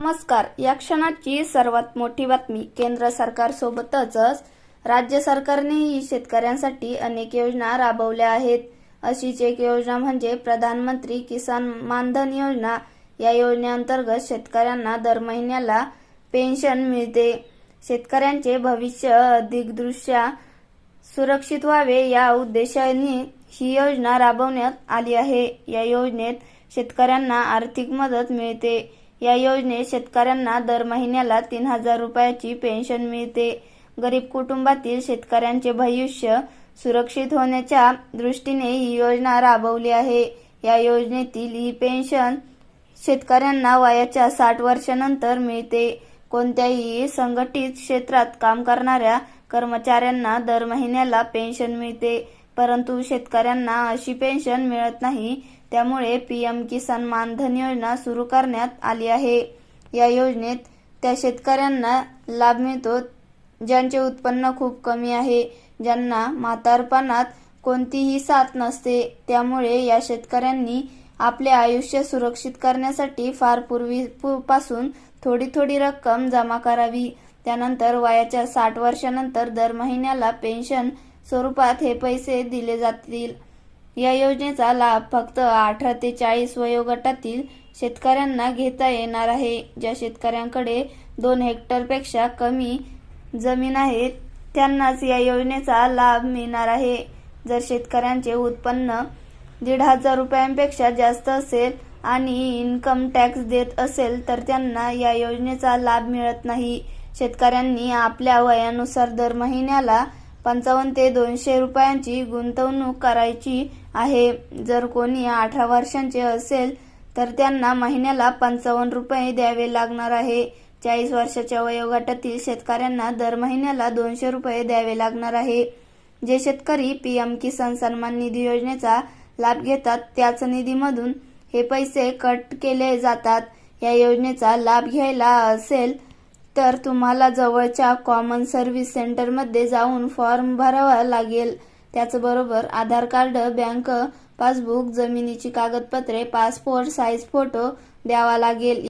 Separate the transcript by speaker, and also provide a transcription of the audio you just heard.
Speaker 1: नमस्कार. या क्षणाची सर्वात मोठी बातमी केंद्र सरकारसोबतच राज्य सरकारनेही शेतकऱ्यांसाठी अनेक योजना राबवल्या आहेत. अशीच एक योजना म्हणजे प्रधानमंत्री किसान मानधन योजना. या योजनेअंतर्गत शेतकऱ्यांना दर महिन्याला पेन्शन मिळते. शेतकऱ्यांचे भविष्य अधिकदृष्ट्या सुरक्षित व्हावे या उद्देशाने ही योजना राबवण्यात आली आहे. या योजनेत शेतकऱ्यांना आर्थिक मदत मिळते. या योजनेत शेतकऱ्यांना दर महिन्याला तीन हजार रुपयाची पेन्शन मिळते. गरीब कुटुंबातील शेतकऱ्यांचे भविष्य सुरक्षित होण्याच्या दृष्टीने ही योजना राबवली आहे. या योजनेतील ही पेन्शन शेतकऱ्यांना वयाच्या साठ वर्षानंतर मिळते. कोणत्याही संघटित क्षेत्रात काम करणाऱ्या कर्मचाऱ्यांना दर महिन्याला पेन्शन मिळते. परंतु शेतकऱ्यांना अशी पेन्शन मिळत नाही त्यामुळे पीएम किसान मानधन योजना सुरू करण्यात आली आहे. या योजनेत त्या शेतकऱ्यांना लाभ मिळतो ज्यांचे उत्पन्न खूप कमी आहे ज्यांना म्हातारपणात कोणतीही साथ नसते. त्यामुळे या शेतकऱ्यांनी आपले आयुष्य सुरक्षित करण्यासाठी फार पूर्वी पासून थोडी थोडी रक्कम जमा करावी. त्यानंतर वयाच्या साठ वर्षानंतर दर महिन्याला पेन्शन स्वरूपात हे पैसे दिले जातील. या योजनेचा लाभ फक्त अठरा ते चाळीस वयोगटातील शेतकऱ्यांना घेता येणार आहे. ज्या शेतकऱ्यांकडे दोन हेक्टरपेक्षा कमी जमीन आहे त्यांनाच या योजनेचा लाभ मिळणार आहे. जर शेतकऱ्यांचे उत्पन्न दीड हजार रुपयांपेक्षा जास्त असेल आणि इन्कम टॅक्स देत असेल तर त्यांना या योजनेचा लाभ मिळत नाही. शेतकऱ्यांनी आपल्या वयानुसार दर महिन्याला पंचावन्न ते दोनशे रुपयांची गुंतवणूक करायची आहे. जर कोणी अठरा वर्षांचे असेल तर त्यांना महिन्याला पंचावन्न रुपये द्यावे लागणार आहे. चाळीस वर्षाच्या वयोगटातील शेतकऱ्यांना दर महिन्याला दोनशे रुपये द्यावे लागणार आहे. जे शेतकरी पीएम किसान सन्मान निधी योजनेचा लाभ घेतात त्याच निधीमधून हे पैसे कट केले जातात. या योजनेचा लाभ घ्यायला असेल तर तुम्हाला जवळच्या कॉमन सर्व्हिस सेंटरमध्ये जाऊन फॉर्म भरावा लागेल. त्याचबरोबर आधार कार्ड बँक पासबुक जमिनीची कागदपत्रे पासपोर्ट साईज फोटो द्यावा लागेल.